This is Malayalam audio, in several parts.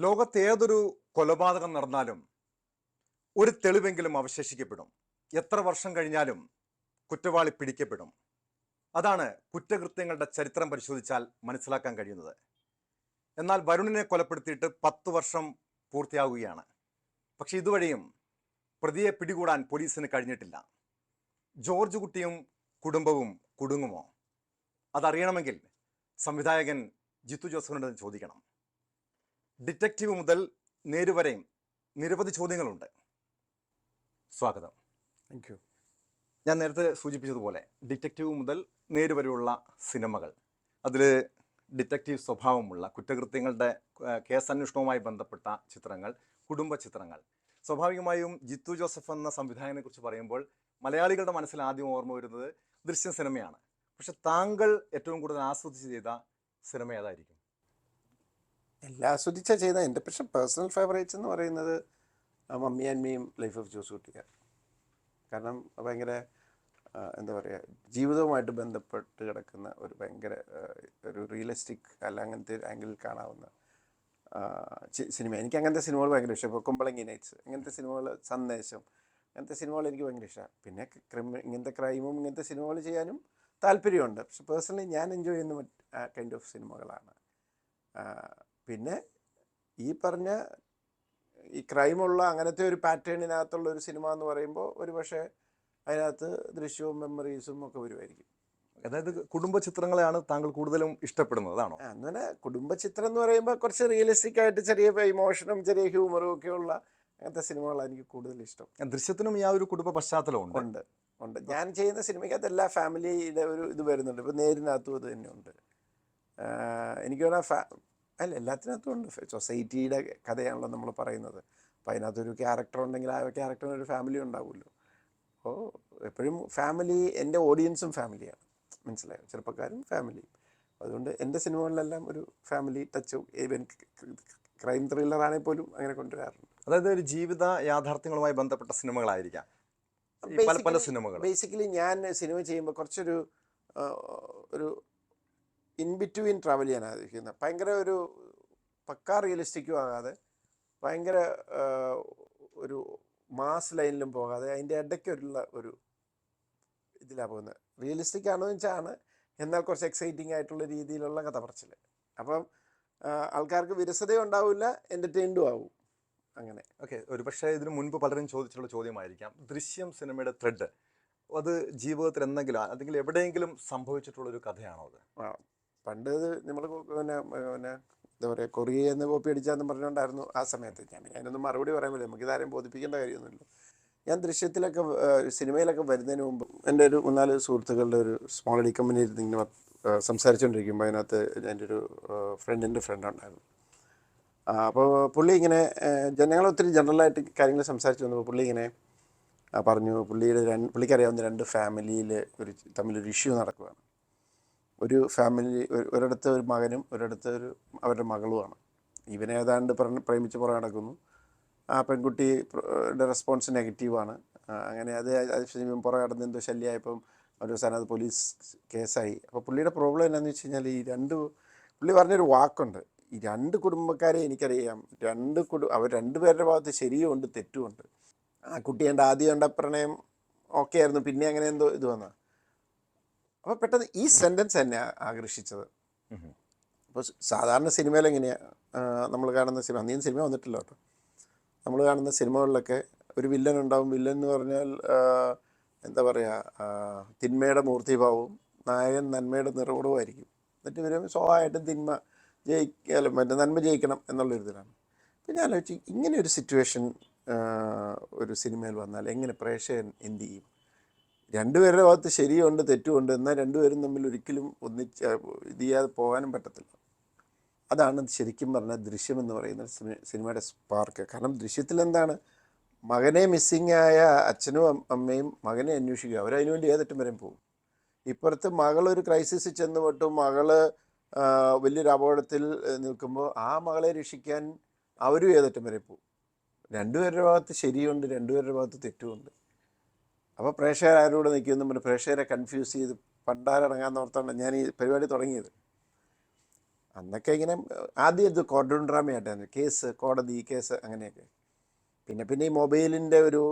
ലോകത്ത് ഏതൊരു കൊലപാതകം നടന്നാലും ഒരു തെളിവെങ്കിലും അവശേഷിക്കപ്പെടും. എത്ര വർഷം കഴിഞ്ഞാലും കുറ്റവാളി പിടിക്കപ്പെടും. അതാണ് കുറ്റകൃത്യങ്ങളുടെ ചരിത്രം പരിശോധിച്ചാൽ മനസ്സിലാക്കാൻ കഴിയുന്നത്. എന്നാൽ വരുണിനെ കൊലപ്പെടുത്തിയിട്ട് പത്ത് വർഷം പൂർത്തിയാവുകയാണ്. പക്ഷെ ഇതുവഴിയും പ്രതിയെ പിടികൂടാൻ പോലീസിന് കഴിഞ്ഞിട്ടില്ല. ജോർജ് കുട്ടിയും കുടുംബവും കുടുങ്ങുമോ? അതറിയണമെങ്കിൽ സംവിധായകൻ ജിത്തു ജോസഫിനോട് ചോദിക്കണം. ഡിറ്റക്റ്റീവ് മുതൽ നേരുവരെയും നിരവധി ചോദ്യങ്ങളുണ്ട്. സ്വാഗതം. താങ്ക് യു ഞാൻ നേരത്തെ സൂചിപ്പിച്ചതുപോലെ ഡിറ്റക്റ്റീവ് മുതൽ നേരുവരെയുള്ള സിനിമകൾ അതിൽ ഡിറ്റക്റ്റീവ് സ്വഭാവമുള്ള കുറ്റകൃത്യങ്ങളുടെ കേസ് കേസന്വേഷണവുമായി ബന്ധപ്പെട്ട ചിത്രങ്ങൾ കുടുംബ ചിത്രങ്ങൾ. സ്വാഭാവികമായും ജിത്തു ജോസഫ് എന്ന സംവിധായകനെ കുറിച്ച് പറയുമ്പോൾ മലയാളികളുടെ മനസ്സിൽ ആദ്യം ഓർമ്മ വരുന്നത് ദൃശ്യ സിനിമയാണ്. പക്ഷെ താങ്കൾ ഏറ്റവും കൂടുതൽ ആസ്വദിച്ച് ചെയ്ത സിനിമ ഏതായിരിക്കും? എല്ലാം ആസ്വദിച്ചാ ചെയ്ത എന്റെ പക്ഷെ പേഴ്സണൽ ഫേവറേറ്റ്സ് എന്ന് പറയുന്നത് മമ്മി ആൻഡ് മീയും ലൈഫ് ഓഫ് ജോസ് കുട്ടിക്ക. കാരണം ഭയങ്കര എന്താ പറയുക ജീവിതവുമായിട്ട് ബന്ധപ്പെട്ട് കിടക്കുന്ന ഒരു ഭയങ്കര ഒരു റിയലിസ്റ്റിക് അല്ല അങ്ങനത്തെ ആംഗിളിൽ കാണാവുന്ന സിനിമ എനിക്ക് അങ്ങനത്തെ സിനിമകൾ ഭയങ്കര ഇഷ്ടം. ഇപ്പോൾ കുമ്പളങ്ങി നൈറ്റ്സ് അങ്ങനത്തെ സിനിമകൾ സന്ദേശം അങ്ങനത്തെ സിനിമകൾ എനിക്ക് ഭയങ്കര ഇഷ്ടമാണ് പിന്നെ ക്രിമി ഇങ്ങനത്തെ ക്രൈമും ഇങ്ങനത്തെ സിനിമകൾ ചെയ്യാനും താല്പര്യമുണ്ട്. പക്ഷെ പേഴ്സണലി ഞാൻ എൻജോയ് ചെയ്യുന്ന കൈൻഡ് ഓഫ് സിനിമകളാണ് പിന്നെ ഈ പറഞ്ഞ ഈ ക്രൈമുള്ള അങ്ങനത്തെ ഒരു പാറ്റേണിനകത്തുള്ള ഒരു സിനിമ എന്ന് പറയുമ്പോൾ ഒരു പക്ഷേ അതിനകത്ത് ദൃശ്യവും മെമ്മറീസും ഒക്കെ വരുമായിരിക്കും അതായത് കുടുംബ ചിത്രങ്ങളെയാണ് താങ്കൾ കൂടുതലും ഇഷ്ടപ്പെടുന്നത് അതാണോ? അങ്ങനെ കുടുംബ ചിത്രം എന്ന് പറയുമ്പോൾ കുറച്ച് റിയലിസ്റ്റിക് ആയിട്ട് ചെറിയ ഇമോഷനും ചെറിയ ഹ്യൂമറും ഒക്കെ ഉള്ള അങ്ങനത്തെ സിനിമകളാണ് എനിക്ക് കൂടുതൽ ഇഷ്ടം. ദൃശ്യത്തിനും ഈ ആ ഒരു കുടുംബ പശ്ചാത്തലം ഉണ്ട്. ഉണ്ട് ഞാൻ ചെയ്യുന്ന സിനിമയ്ക്കകത്ത് എല്ലാ ഫാമിലിയുടെ ഒരു ഇത് വരുന്നുണ്ട്. ഇപ്പം നേരിനകത്തും ഇത് തന്നെയുണ്ട് ഉണ്ട്. എനിക്ക് പറഞ്ഞാൽ ഫാ അല്ല എല്ലാത്തിനകത്തും ഉണ്ട്. സൊസൈറ്റിയുടെ കഥയാണല്ലോ നമ്മൾ പറയുന്നത്. അപ്പോൾ അതിനകത്തൊരു ക്യാരക്ടർ ഉണ്ടെങ്കിൽ ആ ക്യാരക്ടറിന് ഒരു ഫാമിലി ഉണ്ടാവുമല്ലോ. അപ്പോൾ എപ്പോഴും ഫാമിലി എന്റെ ഓഡിയൻസും ഫാമിലിയാണ് മനസ്സിലായോ? ചെറുപ്പക്കാരും ഫാമിലിയും അതുകൊണ്ട് എന്റെ സിനിമകളിലെല്ലാം ഒരു ഫാമിലി ടച്ച് ഈവൻ ക്രൈം ത്രില്ലറാണെങ്കിൽ പോലും അങ്ങനെ കൊണ്ടുവരാറുണ്ട്. അതായത് ഒരു ജീവിത യാഥാർത്ഥ്യങ്ങളുമായി ബന്ധപ്പെട്ട സിനിമകളായിരിക്കാം. പല പല സിനിമകൾ ബേസിക്കലി ഞാൻ സിനിമ ചെയ്യുമ്പോൾ കുറച്ചൊരു ഒരു ഇൻ ബിറ്റ്വീൻ ട്രാവൽ ചെയ്യാൻ ആഗ്രഹിക്കുന്നത് ഭയങ്കര ഒരു പക്കാ റിയലിസ്റ്റിക്കും ആകാതെ ഭയങ്കര ഒരു മാസ് ലൈനിലും പോകാതെ അതിന്റെ ഇടയ്ക്കുള്ള ഒരു ഇതിലാണ് പോകുന്നത്. റിയലിസ്റ്റിക് ആണോ എന്ന് വെച്ചാൽ എന്നാൽ കുറച്ച് എക്സൈറ്റിംഗ് ആയിട്ടുള്ള രീതിയിലുള്ള കഥ പറച്ചിൽ അപ്പം ആൾക്കാർക്ക് വിരസതയും ഉണ്ടാവില്ല എന്റർടൈൻഡും ആവും. അങ്ങനെ. ഓക്കെ ഒരു പക്ഷേ ഇതിനു മുൻപ് പലരും ചോദിച്ചിട്ടുള്ള ചോദ്യമായിരിക്കാം. ദൃശ്യം സിനിമയുടെ ത്രെഡ് അത് ജീവിതത്തിൽ എന്തെങ്കിലും അല്ലെങ്കിൽ എവിടെയെങ്കിലും സംഭവിച്ചിട്ടുള്ള ഒരു കഥയാണോ അത്? ആ പണ്ട് നമ്മൾ പിന്നെ പിന്നെ എന്താ പറയുക കൊറിയ എന്ന് കോപ്പി അടിച്ചാന്ന് പറഞ്ഞുകൊണ്ടായിരുന്നു ആ സമയത്ത്. ഞാൻ അതിനൊന്നും മറുപടി പറയാൻ പറ്റില്ല. നമുക്ക് ഇതാരെയും ബോധിപ്പിക്കേണ്ട കാര്യമൊന്നുമില്ല. ഞാൻ ദൃശ്യത്തിലൊക്കെ സിനിമയിലൊക്കെ വരുന്നതിന് മുമ്പ് എന്റെ ഒരു മൂന്നാൽ സുഹൃത്തുക്കളുടെ ഒരു സ്മോൾ ഡി കമ്പനിയിൽ ഇങ്ങനെ സംസാരിച്ചുകൊണ്ടിരിക്കുമ്പോൾ അതിനകത്ത് എന്റെ ഒരു ഫ്രണ്ടിന്റെ ഫ്രണ്ടുണ്ടായിരുന്നു അപ്പോൾ പുള്ളി ഇങ്ങനെ ജനങ്ങൾ ഒത്തിരി ജനറലായിട്ട് കാര്യങ്ങൾ സംസാരിച്ചു വന്നപ്പോൾ പുള്ളി ഇങ്ങനെ പറഞ്ഞു. പുള്ളിയുടെ രണ്ട് പുള്ളിക്കറിയാവുന്ന രണ്ട് ഫാമിലിയിൽ ഒരു തമ്മിലൊരു ഇഷ്യൂ നടക്കുകയാണ് ഒരു ഫാമിലി ഒരു- ഒരിടത്ത് ഒരു മകനും ഒരിടത്ത് ഒരു അവരുടെ മകളുമാണ്. ഇവനെ ഏതാണ്ട് പ്രേമിച്ച് പുറകെ നടക്കുന്നു. ആ പെൺകുട്ടിയുടെ റെസ്പോൺസ് നെഗറ്റീവാണ് അങ്ങനെ അത് അതിനുശേഷം പുറകെ നടന്ന് എന്തോ ശല്യമായപ്പം ഒരു ദിവസം അത് പോലീസ് കേസായി. അപ്പോൾ പുള്ളിയുടെ പ്രോബ്ലം എന്താണെന്ന് വെച്ച് കഴിഞ്ഞാൽ ഈ രണ്ട് പുള്ളി പറഞ്ഞൊരു വാക്കുണ്ട്. ഈ രണ്ട് കുടുംബക്കാരെ എനിക്കറിയാം. രണ്ട് കുടു അവർ രണ്ടുപേരുടെ ഭാഗത്ത് ശരിയുമുണ്ട് തെറ്റുമുണ്ട്. ആ കുട്ടി എന്റെ ആദ്യം കണ്ട പ്രണയം ഓക്കെ ആയിരുന്നു. പിന്നെ അങ്ങനെ എന്തോ ഇത് വന്ന അപ്പോൾ പെട്ടെന്ന് ഈ സെന്റൻസ് എന്നെ ആകർഷിച്ചത്. അപ്പോൾ സാധാരണ സിനിമയിൽ എങ്ങനെയാണ് നമ്മൾ കാണുന്ന സിനിമ അന്നീ സിനിമ വന്നിട്ടില്ല കേട്ടോ. നമ്മൾ കാണുന്ന സിനിമകളിലൊക്കെ ഒരു വില്ലൻ ഉണ്ടാവും. വില്ലൻ എന്ന് പറഞ്ഞാൽ എന്താ പറയുക തിന്മയുടെ മൂർത്തിഭാവവും നായകൻ നന്മയുടെ നിറകുടവുമായിരിക്കും എന്നിട്ട് ഇവരും സ്വാഭാവികമായിട്ടും തിന്മ ജയിക്കാലും മറ്റേ നന്മ ജയിക്കണം എന്നുള്ളൊരു ഇതിലാണ്. അപ്പം ഞാൻ ആലോചിച്ചു ഇങ്ങനെ ഒരു സിറ്റുവേഷൻ ഒരു സിനിമയിൽ വന്നാൽ എങ്ങനെ പ്രേക്ഷകൻ എന്ത് ചെയ്യും? രണ്ടുപേരുടെ ഭാഗത്ത് ശരിയുണ്ട് തെറ്റുമുണ്ട്. എന്നാൽ രണ്ടുപേരും തമ്മിൽ ഒരിക്കലും ഒന്നിച്ച് ഇത് ചെയ്യാതെ പോകാനും പറ്റത്തില്ല. അതാണ് ശരിക്കും പറഞ്ഞാൽ ദൃശ്യം എന്ന് പറയുന്ന സിനിമയുടെ സ്പാർക്ക്. കാരണം ദൃശ്യത്തിൽ എന്താണ്? മകനെ മിസ്സിംഗ് ആയ അച്ഛനും അമ്മയും മകനെ അന്വേഷിക്കുക. അവരതിനു വേണ്ടി ഏതറ്റം വരെയും പോകും. ഇപ്പുറത്ത് മകളൊരു ക്രൈസിസിൽ ചെന്ന് പെട്ടു. മകൾ വലിയൊരു അപകടത്തിൽ നിൽക്കുമ്പോൾ ആ മകളെ രക്ഷിക്കാൻ അവരും ഏതറ്റം വരെ പോകും. രണ്ടുപേരുടെ ഭാഗത്ത് ശരിയുണ്ട് രണ്ടുപേരുടെ ഭാഗത്ത് തെറ്റുമുണ്ട്. അപ്പോൾ പ്രേക്ഷകർ ആരോട് നിൽക്കുന്നു പിന്നെ പ്രേക്ഷകരെ കൺഫ്യൂസ് ചെയ്ത് പണ്ടാരടങ്ങാന്ന് ഓർത്താണ് ഞാൻ ഈ പരിപാടി തുടങ്ങിയത്. അന്നൊക്കെ ഇങ്ങനെ ആദ്യം ഇത് കോർഡൺ ഡ്രാമയായിട്ടായിരുന്നു കേസ് കോടതി കേസ് അങ്ങനെയൊക്കെ. പിന്നെ പിന്നെ ഈ മൊബൈലിന്റെ ഒരു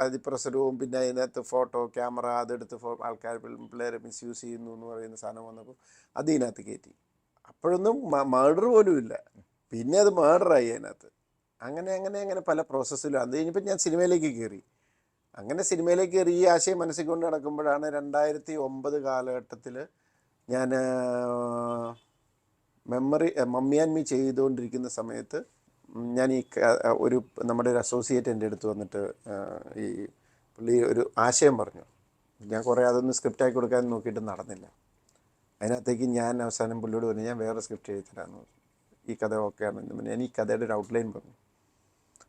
അതിപ്രസരവും പിന്നെ അതിനകത്ത് ഫോട്ടോ ക്യാമറ അതെടുത്ത് ഫോ ആൾക്കാർ പിള്ളേരെ മിസ്യൂസ് ചെയ്യുന്നു എന്ന് പറയുന്ന സാധനം വന്നപ്പോൾ അത് ഇതിനകത്ത് കയറ്റി. അപ്പോഴൊന്നും മർഡർ പോലും ഇല്ല. പിന്നെ അത് മേഡറായി അതിനകത്ത്. അങ്ങനെ അങ്ങനെ അങ്ങനെ പല പ്രോസസ്സിലും അത് കഴിഞ്ഞപ്പോൾ ഞാൻ സിനിമയിലേക്ക് കയറി. അങ്ങനെ സിനിമയിലേക്ക് കയറി ഈ ആശയം മനസ്സിൽ കൊണ്ട് നടക്കുമ്പോഴാണ് രണ്ടായിരത്തി ഒമ്പത് കാലഘട്ടത്തിൽ ഞാൻ മെമ്മറി മമ്മിയാൻ മീ ചെയ്തുകൊണ്ടിരിക്കുന്ന സമയത്ത് ഞാൻ ഈ ഒരു നമ്മുടെ ഒരു അസോസിയേറ്റ് എന്റെ അടുത്ത് വന്നിട്ട് ഈ പുള്ളി ഒരു ആശയം പറഞ്ഞു. ഞാൻ കുറേ അതൊന്ന് സ്ക്രിപ്റ്റാക്കി കൊടുക്കാൻ നോക്കിയിട്ട് നടന്നില്ല. അതിനകത്തേക്ക് ഞാൻ അവസാനം പുള്ളിയോട് പറഞ്ഞു ഞാൻ വേറെ സ്ക്രിപ്റ്റ് എഴുതി തരാമെന്ന് ഈ കഥ ഓക്കെയാണ് പിന്നെ ഞാൻ ഈ കഥയുടെ ഒരു ഔട്ട്ലൈൻ പറഞ്ഞു.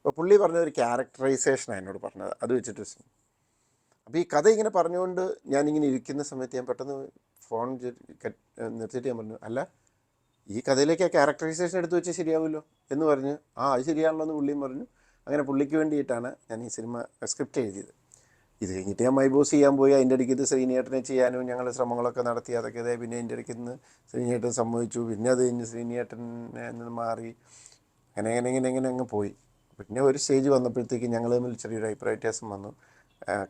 അപ്പോൾ പുള്ളി പറഞ്ഞ ഒരു ക്യാരക്ടറൈസേഷനാണ് എന്നോട് പറഞ്ഞത്. അത് വെച്ചിട്ട് വെച്ചു അപ്പോൾ ഈ കഥ ഇങ്ങനെ പറഞ്ഞുകൊണ്ട് ഞാനിങ്ങനെ ഇരിക്കുന്ന സമയത്ത് ഞാൻ പെട്ടെന്ന് ഫോൺ നിർത്തിയിട്ട് ഞാൻ പറഞ്ഞു അല്ല ഈ കഥയിലേക്ക് ആ ക്യാരക്ടറൈസേഷൻ എടുത്ത് വെച്ചാൽ ശരിയാവുമല്ലോ? എന്ന് പറഞ്ഞ് ആ അത് ശരിയാണല്ലോ എന്ന് പുള്ളിയും പറഞ്ഞു. അങ്ങനെ പുള്ളിക്ക് വേണ്ടിയിട്ടാണ് ഞാൻ ഈ സിനിമ സ്ക്രിപ്റ്റ് എഴുതിയത്. ഇത് കഴിഞ്ഞിട്ട് ഞാൻ മൈബോസ് ചെയ്യാൻ പോയി. അതിന്റെ ഇടയ്ക്ക് ഇത് ശ്രീനിയേട്ടനെ ചെയ്യാനും ഞങ്ങൾ ശ്രമങ്ങളൊക്കെ നടത്തി. അതൊക്കെ ഇതേ പിന്നെ അതിന്റെ ഇടയ്ക്ക് നിന്ന് ശ്രീനിയേട്ടൻ സംഭവിച്ചു പിന്നെ അത് കഴിഞ്ഞ് ശ്രീനിയേട്ടനെ നിന്ന് മാറി. അങ്ങനെ അങ്ങനെ ഇങ്ങനെ ഇങ്ങനെ അങ്ങ് പോയി. പിന്നെ ഒരു സ്റ്റേജ് വന്നപ്പോഴത്തേക്ക് ഞങ്ങൾ തമ്മിൽ ചെറിയൊരു അഭിപ്രായ വ്യത്യാസം വന്നു.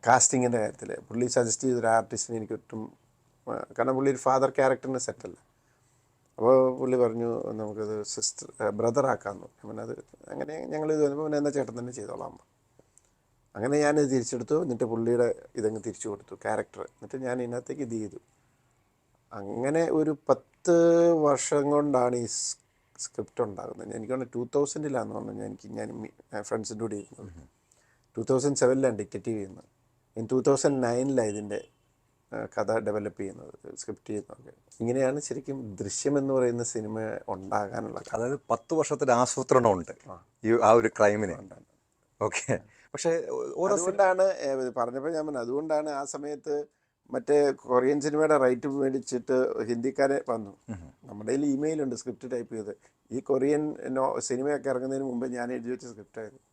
കാസ്റ്റിങ്ങിന്റെ കാര്യത്തിൽ പുള്ളി സജസ്റ്റ് ചെയ്തൊരു ആർട്ടിസ്റ്റിനെ എനിക്ക് ഒട്ടും കാരണം പുള്ളി ഒരു ഫാദർ ക്യാരക്ടറിന് സെറ്റല്ല അപ്പോൾ പുള്ളി പറഞ്ഞു നമുക്കത് സിസ്റ്റർ ബ്രദർ ആക്കാമെന്ന് പിന്നെ അത് അങ്ങനെ ഞങ്ങൾ ഇത് വന്നപ്പോൾ പിന്നെ ചേട്ടൻ തന്നെ ചെയ്തോളാം. അങ്ങനെ ഞാനത് തിരിച്ചെടുത്തു. എന്നിട്ട് പുള്ളിയുടെ ഇതങ്ങ് തിരിച്ചു കൊടുത്തു ക്യാരക്ടർ എന്നിട്ട് ഞാൻ ഇതിനകത്തേക്ക് ഇത് ചെയ്തു. അങ്ങനെ ഒരു പത്ത് വർഷം കൊണ്ടാണ് ഈ സ്ക്രിപ്റ്റ് ഉണ്ടാകുന്നത് എനിക്ക് തോന്നുന്നു ടൂ തൗസൻഡിലാന്ന് തോന്നുന്നു ഞാൻ എനിക്ക് ഞാൻ ഫ്രണ്ട്സിന്റെ കൂടെ ഇരുന്നത്. ടൂ തൗസൻഡ് സെവനിലാണ് ഡിറ്റക്റ്റീവ് ചെയ്യുന്നത്. ഇൻ ടൂ തൗസൻഡ് നയനിലാണ് ഇതിന്റെ കഥ ഡെവലപ്പ് ചെയ്യുന്നത് സ്ക്രിപ്റ്റ് ചെയ്യുന്നതൊക്കെ. ഇങ്ങനെയാണ് ശരിക്കും ദൃശ്യം എന്ന് പറയുന്ന സിനിമ ഉണ്ടാകാനുള്ള അതായത് പത്ത് വർഷത്തിന് ആസൂത്രണം ഉണ്ട് ഈ ആ ഒരു ക്രൈമിന്. ഓക്കെ. പക്ഷേ അതുകൊണ്ടാണ് പറഞ്ഞപ്പോൾ ഞാൻ പറഞ്ഞു അതുകൊണ്ടാണ് ആ സമയത്ത് മറ്റേ കൊറിയൻ സിനിമയുടെ റൈറ്റ് മേടിച്ചിട്ട് ഹിന്ദിക്കാരെ വന്നു. നമ്മുടെ കയ്യിൽ ഇമെയിൽ ഉണ്ട് സ്ക്രിപ്റ്റ് ടൈപ്പ് ചെയ്ത്. ഈ കൊറിയൻ സിനിമയൊക്കെ ഇറങ്ങുന്നതിന് മുമ്പ് ഞാൻ എഴുതി വെച്ച സ്ക്രിപ്റ്റായിരുന്നു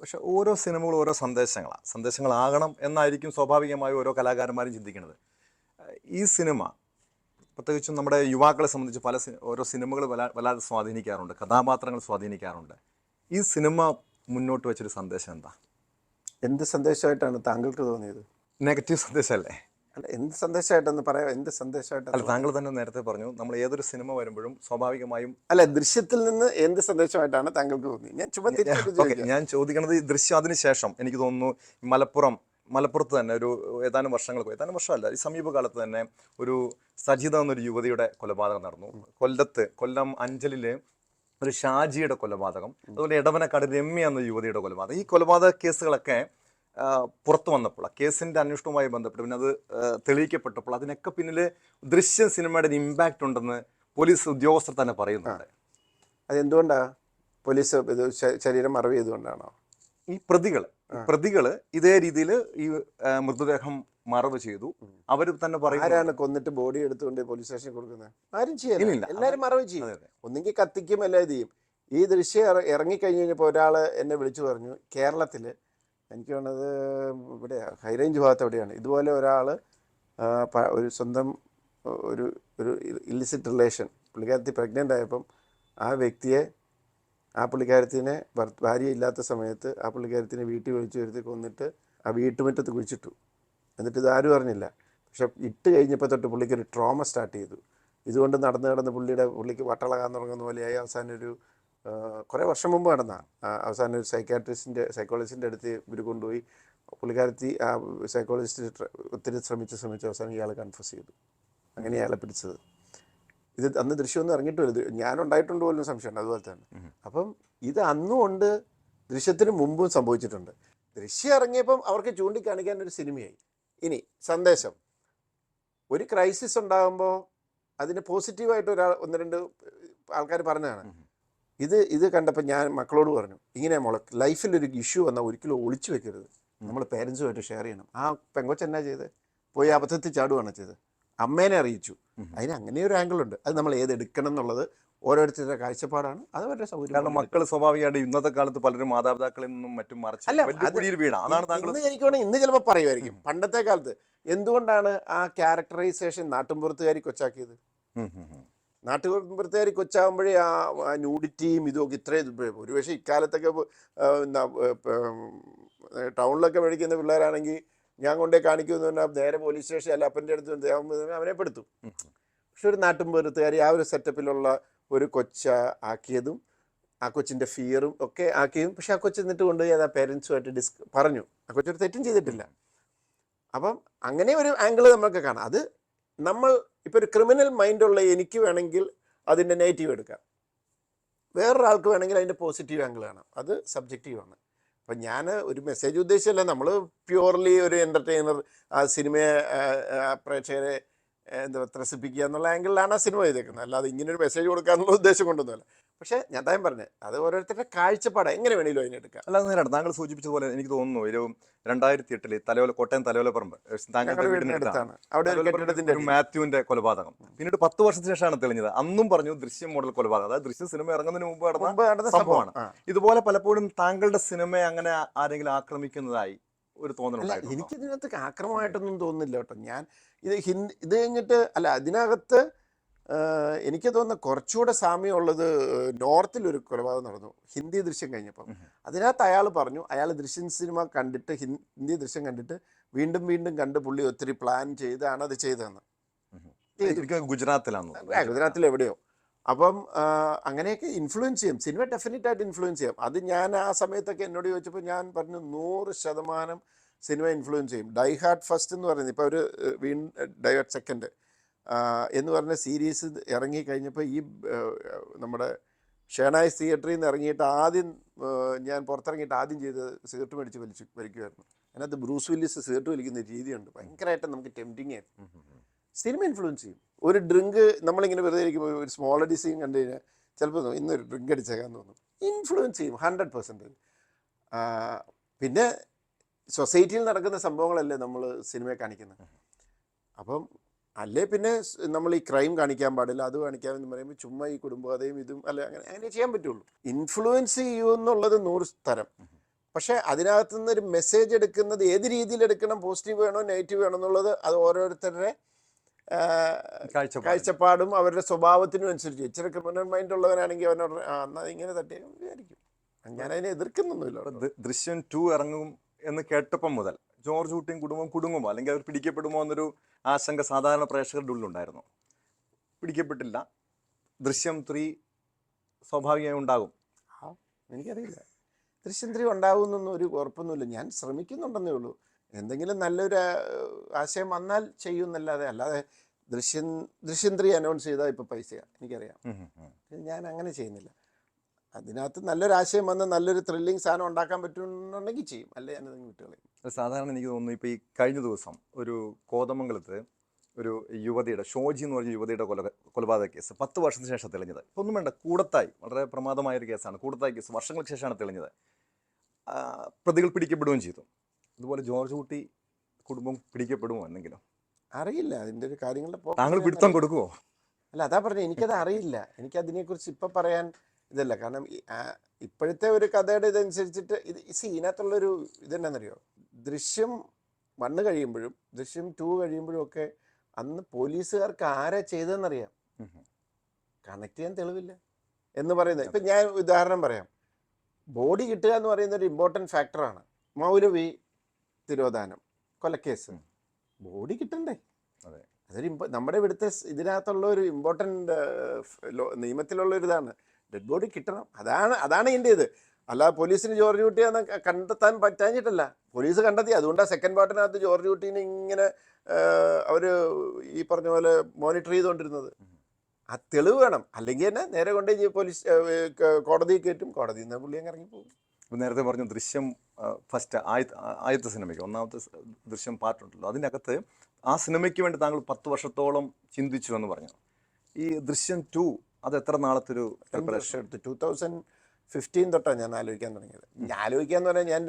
പക്ഷെ ഓരോ സിനിമകളും ഓരോ സന്ദേശങ്ങളാണ് സന്ദേശങ്ങളാകണം എന്നായിരിക്കും സ്വാഭാവികമായി ഓരോ കലാകാരന്മാരും ചിന്തിക്കുന്നത്. ഈ സിനിമ പ്രത്യേകിച്ചും നമ്മുടെ യുവാക്കളെ സംബന്ധിച്ച് പല ഓരോ സിനിമകൾ വല വല്ലാതെ സ്വാധീനിക്കാറുണ്ട്. കഥാപാത്രങ്ങൾ സ്വാധീനിക്കാറുണ്ട്. ഈ സിനിമ മുന്നോട്ട് വെച്ചൊരു സന്ദേശം എന്താ? എന്ത് സന്ദേശമായിട്ടാണ് താങ്കൾക്ക് തോന്നിയത്? നെഗറ്റീവ് സന്ദേശമല്ലേ? അല്ല എന്ത് സന്ദേശമായിട്ടെന്ന് പറയാം എന്ത് സന്ദേശമായിട്ട് അല്ല താങ്കൾ തന്നെ നേരത്തെ പറഞ്ഞു നമ്മൾ ഏതൊരു സിനിമ വരുമ്പോഴും സ്വാഭാവികമായും അല്ല ദൃശ്യത്തിൽ നിന്ന് എന്ത് സന്ദേശമായിട്ടാണ് താങ്കൾക്ക് തോന്നി ഞാൻ ചുമ്മാ തിരിച്ചു ഞാൻ ചോദിക്കുന്നത് ഈ ദൃശ്യം അതിന് ശേഷം എനിക്ക് തോന്നുന്നു മലപ്പുറം മലപ്പുറത്ത് തന്നെ ഒരു ഏതാനും വർഷങ്ങൾക്ക് ഏതാനും വർഷമല്ല ഈ സമീപകാലത്ത് തന്നെ ഒരു സജിത എന്നൊരു യുവതിയുടെ കൊലപാതകം നടന്നു. കൊല്ലത്ത് കൊല്ലം അഞ്ചലിൽ ഒരു ഷാജിയുടെ കൊലപാതകം അതുപോലെ ഇടവനക്കാട് രമ്യ എന്ന യുവതിയുടെ കൊലപാതകം. ഈ കൊലപാതക കേസുകളൊക്കെ പുറത്തു വന്നപ്പോൾ ആ കേസിന്റെ അന്വേഷണവുമായി ബന്ധപ്പെട്ട് പിന്നെ അത് തെളിയിക്കപ്പെട്ടപ്പോൾ അതിനൊക്കെ പിന്നിൽ ദൃശ്യ സിനിമയുടെ ഒരു ഇമ്പാക്റ്റ് ഉണ്ടെന്ന് പോലീസ് ഉദ്യോഗസ്ഥർ തന്നെ പറയുന്നുണ്ട്. അതെന്തുകൊണ്ടാണ് പോലീസ് ഇത് ശരീരം മറവ് ചെയ്തുകൊണ്ടാണോ? ഈ പ്രതികൾ പ്രതികൾ ഇതേ രീതിയിൽ ഈ മൃതദേഹം മറവ് ചെയ്തു. അവർ തന്നെ പറയും ആരാണ് കൊന്നിട്ട് ബോഡി എടുത്തുകൊണ്ട് പോലീസ് സ്റ്റേഷനിൽ കൊടുക്കുന്നത്? ആരും ചെയ്യില്ല. ഇല്ലില്ല. എല്ലാവരും മറവ് ചെയ്യും. ഒന്നെങ്കിൽ കത്തിക്കും ഇത് ചെയ്യും. ഈ ദൃശ്യം ഇറങ്ങി ഇറങ്ങിക്കഴിഞ്ഞ് കഴിഞ്ഞപ്പോൾ ഒരാൾ എന്നെ വിളിച്ചു പറഞ്ഞു കേരളത്തിൽ എനിക്ക് വേണത് ഇവിടെ ഹൈറേഞ്ച് ഭാഗത്ത് എവിടെയാണ്? ഇതുപോലെ ഒരാൾ ഒരു സ്വന്തം ഒരു ഒരു ഇല്ലിസിറ്റ് റിലേഷൻ പുള്ളിക്കാരത്തി പ്രഗ്നന്റ് ആയപ്പം ആ വ്യക്തിയെ ആ പുള്ളിക്കാരത്തിനെ ഭാര്യ ഇല്ലാത്ത സമയത്ത് ആ പുള്ളിക്കാരത്തിനെ വീട്ടിൽ വിളിച്ചു വരുത്തി കൊന്നിട്ട് ആ വീട്ടുമുറ്റത്ത് കുഴിച്ചിട്ടു. എന്നിട്ട് ഇത് ആരും അറിഞ്ഞില്ല. പക്ഷെ ഇട്ട് കഴിഞ്ഞപ്പോൾ തൊട്ട് പുള്ളിക്ക് ഒരു ട്രോമ സ്റ്റാർട്ട് ചെയ്തു. ഇതുകൊണ്ട് നടന്ന് നടന്ന് പുള്ളിയുടെ പുള്ളിക്ക് വട്ടളകാൻ തുടങ്ങുന്ന പോലെയായി. അവസാനം ഒരു കുറേ വർഷം മുമ്പ് നടന്ന. അവസാനം ഒരു സൈക്കാട്രിസ്റ്റിന്റെ സൈക്കോളജിസ്റ്റിന്റെ അടുത്ത് ഇവർ കൊണ്ടുപോയി. പുള്ളിക്കാരത്തി ആ സൈക്കോളജിസ്റ്റ് ഒത്തിരി ശ്രമിച്ച് ശ്രമിച്ച് അവസാനം ഇയാൾ കൺഫ്യൂസ് ചെയ്തു. അങ്ങനെ ഇയാളെ പിടിച്ചത്. ഇത് അന്ന് ദൃശ്യമൊന്നും ഇറങ്ങിയിട്ട് വരുത് ഞാനുണ്ടായിട്ടുണ്ട് പോലും സംശയമുണ്ട്. അതുപോലെ തന്നെ. അപ്പം ഇത് അന്നും ഉണ്ട് ദൃശ്യത്തിന് മുമ്പും സംഭവിച്ചിട്ടുണ്ട്. ദൃശ്യം ഇറങ്ങിയപ്പം അവർക്ക് ചൂണ്ടിക്കാണിക്കാൻ ഒരു സിനിമയായി. ഇനി സന്ദേശം. ഒരു ക്രൈസിസ് ഉണ്ടാകുമ്പോൾ അതിന് പോസിറ്റീവായിട്ട് ഒരാൾ ഒന്ന് രണ്ട് ആൾക്കാർ പറഞ്ഞതാണ്. ഇത് ഇത് കണ്ടപ്പോൾ ഞാൻ മക്കളോട് പറഞ്ഞു ഇങ്ങനെ മോളെ ലൈഫിൽ ഒരു ഇഷ്യൂ വന്നാൽ ഒരിക്കലും ഒളിച്ചു വെക്കരുത്. നമ്മൾ പേരൻസുമായിട്ട് ഷെയർ ചെയ്യണം. ആ പെങ്കൊച്ചെന്നാ ചെയ്ത്? പോയി അബദ്ധത്തിൽ ചാടുകയാണ് ചെയ്തത് അമ്മേനെ അറിയിച്ചു. അതിന് അങ്ങനെ ഒരു ആംഗിൾ ഉണ്ട്. അത് നമ്മൾ ഏത് എടുക്കണം എന്നുള്ളത് ഓരോരുത്തരുടെ കാഴ്ചപ്പാടാണ്. അത് അവരുടെ സൗകര്യം കാരണം മക്കൾ സ്വാഭാവികമായിട്ട് ഇന്നത്തെ കാലത്ത് പലരും മാതാപിതാക്കളിൽ നിന്നും മറ്റും മറിച്ച് ഇന്ന് എനിക്ക് വേണമെങ്കിൽ ഇന്ന് ചിലപ്പോൾ പറയുമായിരിക്കും. പണ്ടത്തെ കാലത്ത് എന്തുകൊണ്ടാണ് ആ ക്യാരക്ടറൈസേഷൻ നാട്ടുമ്പുറത്തുകാരി കൊച്ചാക്കിയത്? ഉം. കൊച്ചാകുമ്പോഴേ ആ ന്യൂഡിറ്റിയും ഇതൊക്കെ ഇത്രയും ഇത് ഒരുപക്ഷെ ഇക്കാലത്തൊക്കെ എന്താ, ടൗണിലൊക്കെ മേടിക്കുന്ന പിള്ളേരാണെങ്കിൽ ഞാൻ കൊണ്ടേ കാണിക്കുമെന്ന് പറഞ്ഞാൽ നേരെ പോലീസ് സ്റ്റേഷൻ അല്ല അപ്പന്റെ അടുത്ത് അവനെ പെടുത്തും. പക്ഷെ ഒരു നാട്ടുമ്പുറത്തുകാരി ആ ഒരു സെറ്റപ്പിലുള്ള ഒരു കൊച്ച ആക്കിയതും ആ കൊച്ചിന്റെ ഫിയറും ഒക്കെ ആക്കിയതും പക്ഷെ ആ കൊച്ചു എന്നിട്ട് കൊണ്ടുപോയി അത് ആ പേരൻസുമായിട്ട് ഡിസ്ക് പറഞ്ഞു. ആ കൊച്ചൊരു തെറ്റും ചെയ്തിട്ടില്ല. അപ്പം അങ്ങനെ ഒരു ആംഗിൾ നമ്മൾക്ക് കാണാം. അത് നമ്മൾ ഇപ്പോൾ ഒരു ക്രിമിനൽ മൈൻഡുള്ള എനിക്ക് വേണമെങ്കിൽ അതിന്റെ നെഗറ്റീവ് എടുക്കാം. വേറൊരാൾക്ക് വേണമെങ്കിൽ അതിന്റെ പോസിറ്റീവ് ആംഗിൾ കാണാം. അത് സബ്ജക്റ്റീവാണ് അപ്പം ഞാൻ ഒരു മെസ്സേജ് ഉദ്ദേശിച്ചല്ല നമ്മൾ പ്യുവർലി ഒരു എന്റർടൈനർ ആ സിനിമയെ പ്രേക്ഷകരെ എന്താ ത്രസിപ്പിക്കുക എന്നുള്ള ആംഗിളിലാണ് ആ സിനിമ ചെയ്തേക്കുന്നത്. അല്ലാതെ ഇങ്ങനെ ഒരു മെസ്സേജ് കൊടുക്കാനുള്ള ഉദ്ദേശം കൊണ്ടൊന്നുമല്ല. പക്ഷേ ഞാൻ താൻ പറഞ്ഞത് അത് ഓരോരുത്തരുടെ കാഴ്ചപ്പാട്. എങ്ങനെ വേണേലും അതിനെടുക്കാം അല്ലാതെ നേരം താങ്കൾ സൂചിപ്പിച്ചതുപോലെ എനിക്ക് തോന്നുന്നു ഒരു രണ്ടായിരത്തി എട്ടിൽ തലവല കോട്ടയം തലവല പറമ്പ് താങ്കളുടെ വീടിനടുത്താണ് അവിടെ മാത്യുവിന്റെ കൊലപാതകം. പിന്നീട് പത്ത് വർഷത്തിന് ശേഷമാണ് തെളിഞ്ഞത്. അന്നും പറഞ്ഞു ദൃശ്യം മോഡൽ കൊലപാതകം. അതായത് ദൃശ്യം സിനിമ ഇറങ്ങുന്നതിന് മുമ്പ് നടന്ന സംഭവമാണ്. ഇതുപോലെ പലപ്പോഴും താങ്കളുടെ സിനിമയെ അങ്ങനെ ആരെങ്കിലും ആക്രമിക്കുന്നതായി ഒരു തോന്നലുണ്ടായിരുന്നു എനിക്ക് ഇതിനകത്ത് ആക്രമമായിട്ടൊന്നും തോന്നുന്നില്ല കേട്ടോ. ഞാൻ ഇത് ഹിന്ദി ഇത് കഴിഞ്ഞിട്ട് അല്ല അതിനകത്ത് എനിക്ക് തോന്നുന്ന കുറച്ചുകൂടെ സാമ്യമുള്ളത് നോർത്തിൽ ഒരു കൊലപാതകം നടന്നു. ഹിന്ദി ദൃശ്യം കഴിഞ്ഞപ്പം. അതിനകത്ത് അയാൾ പറഞ്ഞു അയാൾ ദൃശ്യം സിനിമ കണ്ടിട്ട് ഹിന്ദി ദൃശ്യം കണ്ടിട്ട് വീണ്ടും വീണ്ടും കണ്ട് പുള്ളി ഒത്തിരി പ്ലാൻ ചെയ്താണ് അത് ചെയ്തതെന്ന്. ഗുജറാത്തിലാണ്. ഗുജറാത്തിൽ എവിടെയോ. അപ്പം അങ്ങനെയൊക്കെ ഇൻഫ്ലുവൻസ് ചെയ്യും. സിനിമ ഡെഫിനറ്റ് ആയിട്ട് ഇൻഫ്ലുവൻസ് ചെയ്യാം. അത് ഞാൻ ആ സമയത്തൊക്കെ എന്നോട് ചോദിച്ചപ്പോൾ ഞാൻ പറഞ്ഞു നൂറ് ശതമാനം സിനിമ ഇൻഫ്ലുവൻസ് ചെയ്യും. ഡൈ ഹാർട്ട് ഫസ്റ്റ് എന്ന് പറയുന്നത് ഇപ്പോൾ ഒരു വീൺ ഡൈ ഹാർട്ട് സെക്കൻഡ് എന്ന് പറഞ്ഞ സീരീസ് ഇറങ്ങി കഴിഞ്ഞപ്പോൾ ഈ നമ്മുടെ ഷേണായ് തിയേറ്ററിൽ നിന്ന് ഇറങ്ങിയിട്ട് ആദ്യം ഞാൻ പുറത്തിറങ്ങിയിട്ട് ആദ്യം ചെയ്ത് സിഗരറ്റ് മേടിച്ച് വലിച്ച് വലിക്കുമായിരുന്നു അതിനകത്ത് ബ്രൂസ് വില്ലിസ് സിഗരറ്റ് വലിക്കുന്ന രീതിയുണ്ട്. ഭയങ്കരമായിട്ട് നമുക്ക് ടെംപ്റ്റിങ് ആയിരുന്നു. സിനിമ ഇൻഫ്ലുവൻസ് ചെയ്യും. ഒരു ഡ്രിങ്ക് നമ്മളിങ്ങനെ വെറുതെ ഇരിക്കുമ്പോൾ ഒരു സ്മോൾ ഡിസീൻ കണ്ടു കഴിഞ്ഞാൽ ചിലപ്പോൾ ഇന്നൊരു ഡ്രിങ്ക് അടിച്ചേക്കാന്ന് തോന്നും. ഇൻഫ്ലുവൻസ് ചെയ്യും ഹൺഡ്രഡ് പെർസെന്റേജ് പിന്നെ സൊസൈറ്റിയിൽ നടക്കുന്ന സംഭവങ്ങളല്ലേ നമ്മൾ സിനിമയെ കാണിക്കുന്നത് അപ്പം അല്ലേ പിന്നെ നമ്മൾ ഈ ക്രൈം കാണിക്കാൻ പാടില്ല അത് കാണിക്കാമെന്ന് പറയുമ്പോൾ ചുമ്മാ ഈ കുടുംബകഥയും ഇതും അല്ല അങ്ങനെ അങ്ങനെ ചെയ്യാൻ പറ്റുള്ളൂ. ഇൻഫ്ലുവൻസ് ചെയ്യുമെന്നുള്ളത് നൂറ് തരം. പക്ഷേ അതിനകത്തുനിന്ന് ഒരു മെസ്സേജ് എടുക്കുന്നത് ഏത് രീതിയിൽ എടുക്കണം പോസിറ്റീവ് വേണോ നെഗറ്റീവ് വേണോ എന്നുള്ളത് അത് ഓരോരുത്തരുടെ കാഴ്ചപ്പാട്. അവരുടെ സ്വഭാവത്തിനും അനുസരിച്ച്. ഇച്ചിരി ക്രിമിനൽ മൈൻഡ് ഉള്ളവനാണെങ്കിൽ അവനോട് ആ എന്നാൽ ഇങ്ങനെ തട്ടിയേക്കും വിചാരിക്കും. ഞാൻ അതിനെ എതിർക്കുന്നൊന്നുമില്ല ദൃശ്യം ടു ഇറങ്ങും എന്ന് കേട്ടപ്പം മുതൽ ജോർജ് കുട്ടിയും കുടുംബം കുടുങ്ങുമോ? അല്ലെങ്കിൽ അവർ പിടിക്കപ്പെടുമോ എന്നൊരു ആശങ്ക സാധാരണ പ്രേക്ഷകരുടെ ഉള്ളിലുണ്ടായിരുന്നു. പിടിക്കപ്പെട്ടില്ല. ദൃശ്യം ത്രീ സ്വാഭാവികമായി ഉണ്ടാകും. ആ, എനിക്കറിയില്ല. ദൃശ്യം ത്രീ ഉണ്ടാകുമെന്നൊന്നും ഒരു കുഴപ്പമൊന്നുമില്ല ഞാൻ ശ്രമിക്കുന്നുണ്ടെന്നേ ഉള്ളൂ. എന്തെങ്കിലും നല്ലൊരു ആശയം വന്നാൽ ചെയ്യുമെന്നല്ലാതെ അല്ലാതെ ദൃശ്യൻ ദൃശ്യം ത്രീ അനൗൺസ് ചെയ്താൽ ഇപ്പോൾ പൈസയാണ് എനിക്കറിയാം. ഞാൻ അങ്ങനെ ചെയ്യുന്നില്ല. അതിനകത്ത് നല്ലൊരു ആശയം വന്ന് നല്ലൊരു ത്രില്ലിങ് സാധനം ഉണ്ടാക്കാൻ പറ്റുന്നുണ്ടെങ്കിൽ ചെയ്യും. അല്ലെ ഞാനത് വിട്ടുകളയും സാധാരണ എനിക്ക് തോന്നുന്നു ഇപ്പോൾ ഈ കഴിഞ്ഞ ദിവസം ഒരു കോതമംഗലത്ത് ഒരു യുവതിയുടെ ഷോജി എന്ന് പറഞ്ഞ യുവതിയുടെ കൊല കൊലപാതക കേസ് പത്ത് വർഷത്തിന് ശേഷം തെളിഞ്ഞത്. ഇപ്പോൾ ഒന്നും വേണ്ട കൂടത്തായി വളരെ പ്രമാദമായ ഒരു കേസാണ്. കൂടത്തായി കേസ് വർഷങ്ങൾക്ക് ശേഷമാണ് തെളിഞ്ഞത്. പ്രതികൾ പിടിക്കപ്പെടുകയും ചെയ്തു. അതുപോലെ ജോർജ് കുട്ടി കുടുംബം പിടിക്കപ്പെടുമോ എന്നെങ്കിലും അറിയില്ല. അതിന്റെ ഒരു കാര്യങ്ങളുടെ താങ്കൾ പിടുത്തം കൊടുക്കുമോ അല്ല അതാ പറഞ്ഞത് എനിക്കത് അറിയില്ല. എനിക്ക് അതിനെക്കുറിച്ച് ഇപ്പം പറയാൻ ഇതല്ല. കാരണം ഇപ്പോഴത്തെ ഒരു കഥയുടെ ഇതനുസരിച്ചിട്ട് ഇത് സി ഇതിനകത്തുള്ളൊരു ഇതെന്നാണെന്നറിയോ ദൃശ്യം വണ്ണ് കഴിയുമ്പോഴും ദൃശ്യം ടു കഴിയുമ്പോഴും ഒക്കെ അന്ന് പോലീസുകാർക്ക് ആരാ ചെയ്തതെന്നറിയാം. കണക്ട് ചെയ്യാൻ തെളിവില്ല എന്ന് പറയുന്നത്. ഇപ്പം ഞാൻ ഉദാഹരണം പറയാം. ബോഡി കിട്ടുക എന്ന് പറയുന്ന ഒരു ഇമ്പോർട്ടന്റ് ഫാക്ടറാണ് മൗലവി തിരോധാനം കൊലക്കേസ്. ബോഡി കിട്ടണ്ടേ? അതെ. അതൊരു നമ്മുടെ ഇവിടുത്തെ ഇതിനകത്തുള്ള ഒരു ഇമ്പോർട്ടന്റ് നിയമത്തിലുള്ള ഒരു ഇതാണ്. ഡെഡ് ബോഡി കിട്ടണം. അതാണ് അതാണ് ഇതിന്റെ ഇത്. അല്ലാതെ പോലീസിന് ജോർജ് കുട്ടിയെന്ന് കണ്ടെത്താൻ പറ്റാഞ്ഞിട്ടല്ല. പോലീസ് കണ്ടെത്തി. അതുകൊണ്ടാണ് സെക്കൻഡ് പാർട്ടിനകത്ത് ജോർജ് കുട്ടീനെ ഇങ്ങനെ അവർ ഈ പറഞ്ഞ പോലെ മോണിറ്റർ ചെയ്തുകൊണ്ടിരുന്നത് ആ തെളിവ് വേണം. അല്ലെങ്കിൽ തന്നെ നേരെ കൊണ്ടേ പോലീസ് കോടതിയിൽ കയറ്റും കോടതിയിൽ നിന്ന് പുള്ളി അങ്ങ് ഇറങ്ങിപ്പോകും. ഇപ്പൊ നേരത്തെ പറഞ്ഞു ദൃശ്യം ഫസ്റ്റ് ആദ്യത്തെ സിനിമയ്ക്ക് ഒന്നാമത്തെ ദൃശ്യം പാർട്ടുണ്ടല്ലോ അതിനകത്ത് ആ സിനിമയ്ക്ക് വേണ്ടി താങ്കൾ പത്ത് വർഷത്തോളം ചിന്തിച്ചു എന്ന് പറഞ്ഞു. ഈ ദൃശ്യം ടു അത് എത്ര നാളത്തെ ഒരു വർഷം എടുത്ത് ടൂ? തൗസൻഡ് ഫിഫ്റ്റീൻ തൊട്ടാണ് ഞാൻ ആലോചിക്കാൻ തുടങ്ങിയത്. ഞാൻ ആലോചിക്കാന്ന് പറഞ്ഞാൽ ഞാൻ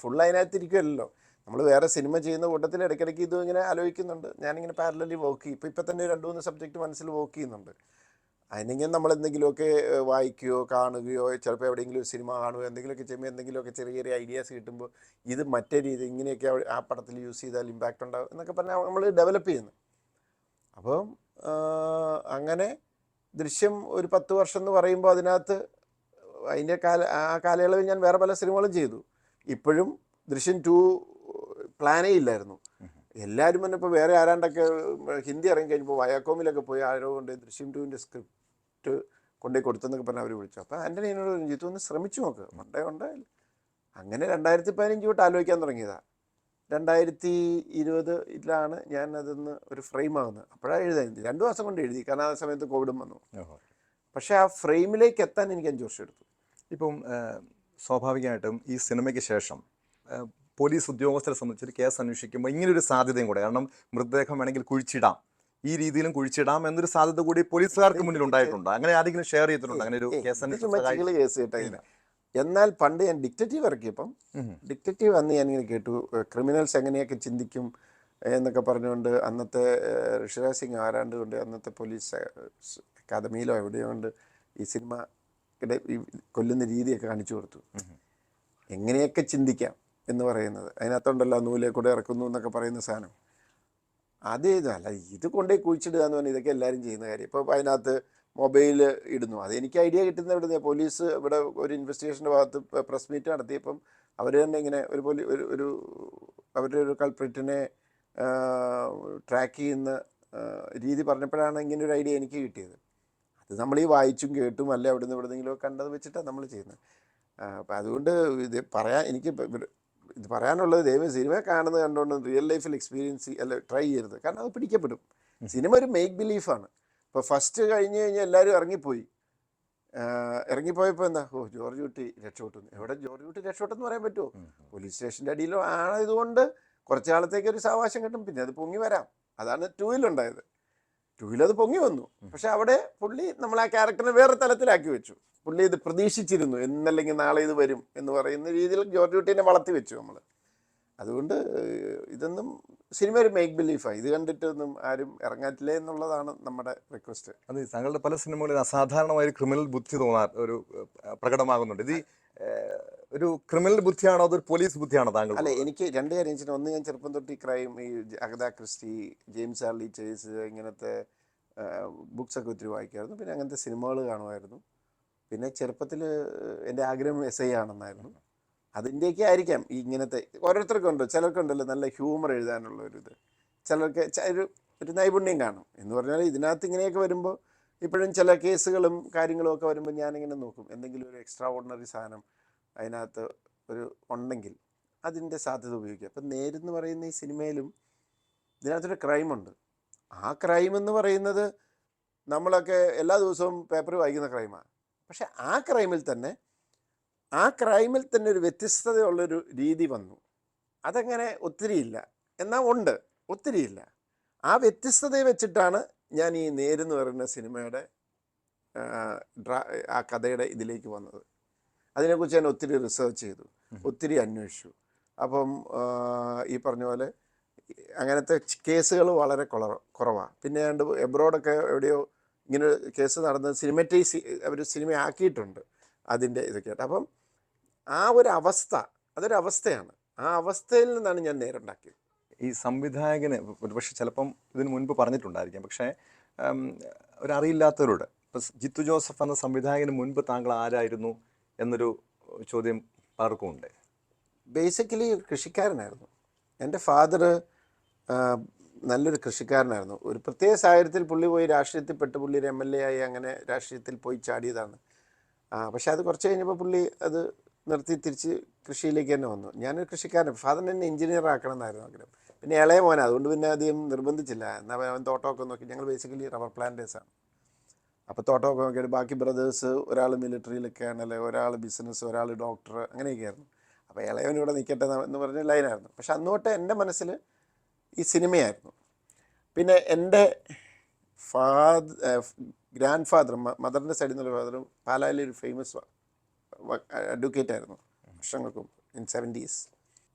ഫുൾ അതിനകത്ത് ഇരിക്കുമല്ലോ നമ്മൾ വേറെ സിനിമ ചെയ്യുന്ന കൂട്ടത്തിൽ ഇടയ്ക്കിടയ്ക്ക് ഇതും ഇങ്ങനെ ആലോചിക്കുന്നുണ്ട്. ഞാനിങ്ങനെ പാരലലി വർക്ക് ചെയ്യും. ഇപ്പം ഇപ്പം തന്നെ രണ്ട് മൂന്ന് സബ്ജക്റ്റ് മനസ്സിൽ വർക്ക് ചെയ്യുന്നുണ്ട്. അതിനെങ്കിലും നമ്മൾ എന്തെങ്കിലുമൊക്കെ വായിക്കുകയോ കാണുകയോ ചിലപ്പോൾ എവിടെയെങ്കിലും ഒരു സിനിമ കാണുകയോ എന്തെങ്കിലുമൊക്കെ ചെയ്യുമ്പോൾ എന്തെങ്കിലുമൊക്കെ ചെറിയ ചെറിയ ഐഡിയാസ് കിട്ടുമ്പോൾ ഇത് മറ്റേ രീതി ഇങ്ങനെയൊക്കെ ആ പടത്തിൽ യൂസ് ചെയ്താൽ ഇമ്പാക്റ്റ് ഉണ്ടാകും എന്നൊക്കെ പറഞ്ഞാൽ നമ്മൾ ഡെവലപ്പ് ചെയ്യുന്നു. അപ്പം അങ്ങനെ ദൃശ്യം ഒരു പത്ത് വർഷം എന്ന് പറയുമ്പോൾ അതിനകത്ത് അതിന്റെ കാല ആ കാലയളവിൽ ഞാൻ വേറെ പല സിനിമകളും ചെയ്തു. ഇപ്പോഴും ദൃശ്യം ടു പ്ലാനേ ഇല്ലായിരുന്നു. എല്ലാവരും തന്നെ ഇപ്പോൾ വേറെ ആരാണ്ടൊക്കെ ഹിന്ദി ഇറങ്ങി കഴിഞ്ഞപ്പോൾ വയാക്കോമിലൊക്കെ പോയി ആരോ കൊണ്ട് ദൃശ്യം ടുവിന്റെ സ്ക്രിപ്റ്റ് കൊണ്ടുപോയി കൊടുത്തെന്നൊക്കെ പറഞ്ഞ് അവർ വിളിച്ചു. അപ്പോൾ ആന്റണി എന്നോട് പറഞ്ഞു ജിത്തു ഒന്ന് ശ്രമിച്ചു നോക്ക്. മണ്ടേ ഉണ്ടായില്ല അങ്ങനെ രണ്ടായിരത്തി പതിനഞ്ച് തൊട്ട് ആലോചിക്കാൻ തുടങ്ങിയതാണ് രണ്ടായിരത്തി ഇരുപതിലാണ് ഞാൻ അതൊന്ന് ഒരു ഫ്രെയിം ആകുന്നത് അപ്പോഴാണ് എഴുതാൻ രണ്ടു മാസം കൊണ്ട് എഴുതി കാരണം ആ സമയത്ത് കോവിഡും വന്നു. പക്ഷേ ആ ഫ്രെയിമിലേക്ക് എത്താൻ എനിക്ക് അഞ്ച് വർഷം എടുത്തു. ഇപ്പം സ്വാഭാവികമായിട്ടും ഈ സിനിമയ്ക്ക് ശേഷം പോലീസ് ഉദ്യോഗസ്ഥരെ സംബന്ധിച്ച് ഒരു കേസ് അന്വേഷിക്കുമ്പോൾ ഇങ്ങനൊരു സാധ്യതയും കൂടെ. കാരണം മൃതദേഹം വേണമെങ്കിൽ കുഴിച്ചിടാം. ഈ രീതിയിലും കുഴിച്ചിടാം എന്നൊരു സാധ്യത കൂടി പോലീസുകാർക്ക് മുന്നിൽ ഉണ്ടായിട്ടുണ്ട് അങ്ങനെ ആരെങ്കിലും ഷെയർ ചെയ്തിട്ടുണ്ട്? അങ്ങനെ ഒരു കേസ് കേസ് എന്നാൽ പണ്ട് ഞാൻ ഡിക്റ്റേറ്റീവ് ഇറക്കിയപ്പം ഡിക്റ്റേറ്റീവ് അന്ന് ഞാൻ ഇങ്ങനെ കേട്ടു ക്രിമിനൽസ് എങ്ങനെയൊക്കെ ചിന്തിക്കും എന്നൊക്കെ പറഞ്ഞുകൊണ്ട് അന്നത്തെ ഋഷിരാജ് സിംഗ് ആരാണ്ട് കൊണ്ട് അന്നത്തെ പോലീസ് അക്കാദമിയിലോ എവിടെയോ കൊണ്ട് ഈ സിനിമ ഈ കൊല്ലുന്ന രീതിയൊക്കെ കാണിച്ചു കൊടുത്തു. എങ്ങനെയൊക്കെ ചിന്തിക്കാം എന്ന് പറയുന്നത്. അതിനകത്തുണ്ടല്ലോ നൂലെ കൂടെ ഇറക്കുന്നു എന്നൊക്കെ പറയുന്ന സാധനം. അത് ഇത് കൊണ്ടുപോയി കുഴിച്ചിടുക എന്ന് പറഞ്ഞാൽ ഇതൊക്കെ എല്ലാവരും ചെയ്യുന്ന കാര്യം. ഇപ്പോൾ അതിനകത്ത് മൊബൈൽ ഇടുന്നു. അത് എനിക്ക് ഐഡിയ കിട്ടുന്ന ഇവിടുന്ന് പോലീസ് ഇവിടെ ഒരു ഇൻവെസ്റ്റിഗേഷന്റെ ഭാഗത്ത് പ്രസ് മീറ്റ് നടത്തിയപ്പം അവർ തന്നെ ഇങ്ങനെ ഒരു പോലീ ഒരു ഒരു അവരുടെ ഒരു കൾപ്രിറ്റിനെ ട്രാക്ക് ചെയ്യുന്ന രീതി പറഞ്ഞപ്പോഴാണ് ഇങ്ങനെ ഒരു ഐഡിയ എനിക്ക് കിട്ടിയത്. അത് നമ്മൾ ഈ വായിച്ചും കേട്ടും അല്ല അവിടുന്ന് എവിടെന്നെങ്കിലും കണ്ടത് വെച്ചിട്ടാണ് നമ്മൾ ചെയ്യുന്നത്. അപ്പം അതുകൊണ്ട് ഇത് പറയാൻ എനിക്ക് ഇത് പറയാനുള്ളത് ദൈവം സിനിമ കാണുന്നത് കണ്ടുകൊണ്ട് റിയൽ ലൈഫിൽ എക്സ്പീരിയൻസ് അല്ല ട്രൈ ചെയ്യരുത്. കാരണം അത് പിടിക്കപ്പെടും. സിനിമ ഒരു മേക്ക് ബിലീഫാണ് ഇപ്പോൾ ഫസ്റ്റ് കഴിഞ്ഞ് കഴിഞ്ഞാൽ എല്ലാവരും ഇറങ്ങിപ്പോയി. ഇറങ്ങിപ്പോയപ്പോൾ എന്താ? ഓ ജോർജ് കുട്ടി രക്ഷപ്പെട്ടു. എവിടെ ജോർജ് കുട്ടി രക്ഷപ്പെട്ടെന്ന് പറയാൻ പറ്റുമോ പോലീസ് സ്റ്റേഷന്റെ അടിയിലോ ആയതുകൊണ്ട് കുറച്ച് കാലത്തേക്ക് ഒരു സാവകാശം കിട്ടും. പിന്നെ അത് പൊങ്ങി വരാം. അതാണ് ടൂവിലുണ്ടായത് ടൂവിൽ അത് പൊങ്ങി വന്നു. പക്ഷെ അവിടെ പുള്ളി നമ്മൾ ആ ക്യാരക്ടറിനെ വേറെ തലത്തിലാക്കി വെച്ചു. പുള്ളി ഇത് പ്രതീക്ഷിച്ചിരുന്നു എന്നല്ലെങ്കിൽ നാളെ ഇത് വരും എന്ന് പറയുന്ന രീതിയിൽ ജോർജ് കുട്ടീനെ വളർത്തി വെച്ചു നമ്മൾ അതുകൊണ്ട് ഇതൊന്നും സിനിമ ഒരു മേക്ക് ബിലീഫാണ് ഇത് കണ്ടിട്ടൊന്നും ആരും ഇറങ്ങാറ്റില്ലേ എന്നുള്ളതാണ് നമ്മുടെ റിക്വസ്റ്റ് അതെ താങ്കളുടെ പല സിനിമകളിൽ അസാധാരണമായ ഒരു ക്രിമിനൽ ബുദ്ധി തോന്നാ ഒരു പ്രകടമാകുന്നുണ്ട്. ഇത് ഒരു ക്രിമിനൽ ബുദ്ധിയാണോ അതൊരു പോലീസ് ബുദ്ധിയാണോ താങ്കൾ? അല്ല എനിക്ക് രണ്ട് കാര്യം വെച്ചാൽ ഒന്ന് ഞാൻ ചെറുപ്പം തൊട്ട് ഈ ക്രൈം ഈ Agatha Christie James Hadley Chase ഇങ്ങനത്തെ ബുക്സൊക്കെ ഒത്തിരി വായിക്കുമായിരുന്നു പിന്നെ അങ്ങനത്തെ സിനിമകൾ കാണുമായിരുന്നു. പിന്നെ ചെറുപ്പത്തിൽ എന്റെ ആഗ്രഹം എസ് ഐ ആണെന്നായിരുന്നു. അതിന്റെയൊക്കെ ആയിരിക്കാം ഈ ഇങ്ങനത്തെ ഓരോരുത്തർക്കുണ്ടോ ചിലർക്കുണ്ടല്ലോ നല്ല ഹ്യൂമർ എഴുതാനുള്ള ഒരു ഇത്. ചിലർക്ക് ഒരു ഒരു നൈപുണ്യം കാണും. എന്ന് പറഞ്ഞാൽ ഇതിനകത്ത് ഇങ്ങനെയൊക്കെ വരുമ്പോൾ ഇപ്പോഴും ചില കേസുകളും കാര്യങ്ങളും ഒക്കെ വരുമ്പോൾ ഞാനിങ്ങനെ നോക്കും. എന്തെങ്കിലും ഒരു എക്സ്ട്രാ ഓർഡിനറി സാധനം അതിനകത്ത് ഒരു ഉണ്ടെങ്കിൽ അതിന്റെ സാധ്യത ഉപയോഗിക്കുക അപ്പം നേരെന്ന് പറയുന്ന ഈ സിനിമയിലും ഇതിനകത്തൊരു ക്രൈമുണ്ട്. ആ ക്രൈം എന്ന് പറയുന്നത് നമ്മളൊക്കെ എല്ലാ ദിവസവും പേപ്പർ വായിക്കുന്ന ക്രൈമാണ് പക്ഷെ ആ ക്രൈമിൽ തന്നെ ആ ക്രൈമിൽ തന്നെ ഒരു വ്യത്യസ്തതയുള്ളൊരു രീതി വന്നു. അതങ്ങനെ ഒത്തിരിയില്ല. എന്നാൽ ഉണ്ട്. ഒത്തിരിയില്ല. ആ വ്യത്യസ്തതയെ വെച്ചിട്ടാണ് ഞാൻ ഈ നേരെന്ന് പറയുന്ന സിനിമയുടെ ആ, കഥയുടെ ഇതിലേക്ക് വന്നത്. അതിനെക്കുറിച്ച് ഞാൻ ഒത്തിരി റിസർച്ച് ചെയ്തു. ഒത്തിരി അന്വേഷിച്ചു. അപ്പം ഈ പറഞ്ഞ പോലെ അങ്ങനത്തെ കേസുകൾ വളരെ കുറവാണ് പിന്നെ ഏതാണ്ട് എബ്രോഡൊക്കെ എവിടെയോ ഇങ്ങനെ കേസ് നടന്ന് സിനിമറ്റൈസ് അവർ സിനിമ ആക്കിയിട്ടുണ്ട് അതിന്റെ ഇതൊക്കെ ആയിട്ട് അപ്പം ആ ഒരു അവസ്ഥ അതൊരു അവസ്ഥയാണ് ആ അവസ്ഥയിൽ നിന്നാണ് ഞാൻ നേരുണ്ടാക്കിയത്. ഈ സംവിധായകന് ഒരുപക്ഷെ ചിലപ്പം ഇതിന് മുൻപ് പറഞ്ഞിട്ടുണ്ടായിരിക്കാം. പക്ഷേ ഒരറിയില്ലാത്തവരോട് ഇപ്പം ജിത്തു ജോസഫ് എന്ന സംവിധായകന് മുൻപ് താങ്കൾ ആരായിരുന്നു എന്നൊരു ചോദ്യം പലർക്കും ഉണ്ട്. ബേസിക്കലി കൃഷിക്കാരനായിരുന്നു. എന്റെ ഫാദർ നല്ലൊരു കൃഷിക്കാരനായിരുന്നു. ഒരു പ്രത്യേക സാഹചര്യത്തിൽ പുള്ളി പോയി രാഷ്ട്രീയത്തിൽ പെട്ട് പുള്ളി ഒരു എം എൽ എ ആയി അങ്ങനെ രാഷ്ട്രീയത്തിൽ പോയി ചാടിയതാണ്. പക്ഷേ പക്ഷെ അത് കുറച്ച് കഴിഞ്ഞപ്പോൾ പുള്ളി അത് നിർത്തി തിരിച്ച് കൃഷിയിലേക്ക് തന്നെ വന്നു. ഞാനൊരു കൃഷിക്കാരൻ ഫാദർ എന്നെ എഞ്ചിനീയർ ആക്കണം എന്നായിരുന്നു ആഗ്രഹം. പിന്നെ ഇളയ മോനാണ് അതുകൊണ്ട് പിന്നെ അധികം നിർബന്ധിച്ചില്ല. എന്നാൽ അവൻ തോട്ടമൊക്കെ നോക്കി. ഞങ്ങൾ ബേസിക്കലി റബ്ബർ പ്ലാന്റേഴ്സാണ് അപ്പോൾ തോട്ടമൊക്കെ നോക്കിയിട്ട് ബാക്കി ബ്രദേഴ്സ് ഒരാൾ മിലിറ്ററിയിലൊക്കെയാണ് അല്ലെങ്കിൽ ഒരാൾ ബിസിനസ് ഒരാൾ ഡോക്ടർ അങ്ങനെയൊക്കെയായിരുന്നു അപ്പോൾ ഇളയവൻ ഇവിടെ നിൽക്കട്ടെ എന്ന് പറഞ്ഞ ലൈനായിരുന്നു പക്ഷെ അന്നോട്ട് എന്റെ മനസ്സിൽ ഈ സിനിമയായിരുന്നു. പിന്നെ എന്റെ ഫാദർ ഗ്രാൻഡ് ഫാദർ മദറിന്റെ സൈഡിൽ നിന്നുള്ള ഫാദറും പാലായിലൊരു ഫേമസ് അഡ്വക്കേറ്റ് ആയിരുന്നു വർഷങ്ങൾക്ക് ഇൻ സെവന്റീസ്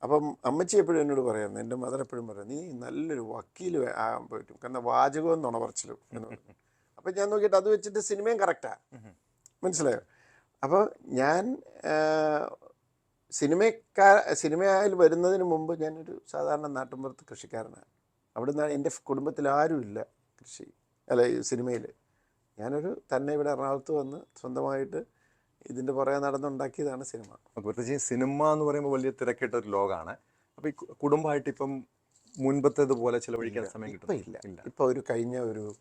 അപ്പം അമ്മച്ചി എപ്പോഴും എന്നോട് പറയുന്നു എന്റെ മദർ എപ്പോഴും പറയാം നീ നല്ലൊരു വക്കീൽ ആകാൻ പറ്റും. കാരണം വാചകവും നുണ പറച്ചിലും എന്ന് പറഞ്ഞു അപ്പം ഞാൻ നോക്കിയിട്ട് അത് വെച്ചിട്ട് സിനിമയും കറക്റ്റാണ് മനസ്സിലായോ? അപ്പോൾ ഞാൻ സിനിമക്കാ സിനിമയിൽ വരുന്നതിന് മുമ്പ് ഞാനൊരു സാധാരണ നാട്ടിൻപുറത്ത് കൃഷിക്കാരനാണ്. അവിടെ നിന്നാണ് എന്റെ കുടുംബത്തിൽ ആരുമില്ല കൃഷി അല്ല സിനിമയിൽ ഞാനൊരു തന്നെ ഇവിടെ എറണാകുളത്ത് വന്ന് സ്വന്തമായിട്ട് ഇതിന്റെ പുറകെ നടന്നുണ്ടാക്കിയതാണ് സിനിമ. പ്രത്യേകിച്ച് സിനിമ എന്ന് പറയുമ്പോൾ വലിയ തിരക്കിട്ട ഒരു ലോകമാണ് അപ്പോൾ ഈ കുടുംബമായിട്ട് ഇപ്പം മുൻപത്തേതുപോലെ ചിലവഴിക്കാൻ സമയം കിട്ടുന്നില്ല. കിട്ടും ഇല്ല. ഇപ്പോൾ ഒരു കഴിഞ്ഞ ഒരു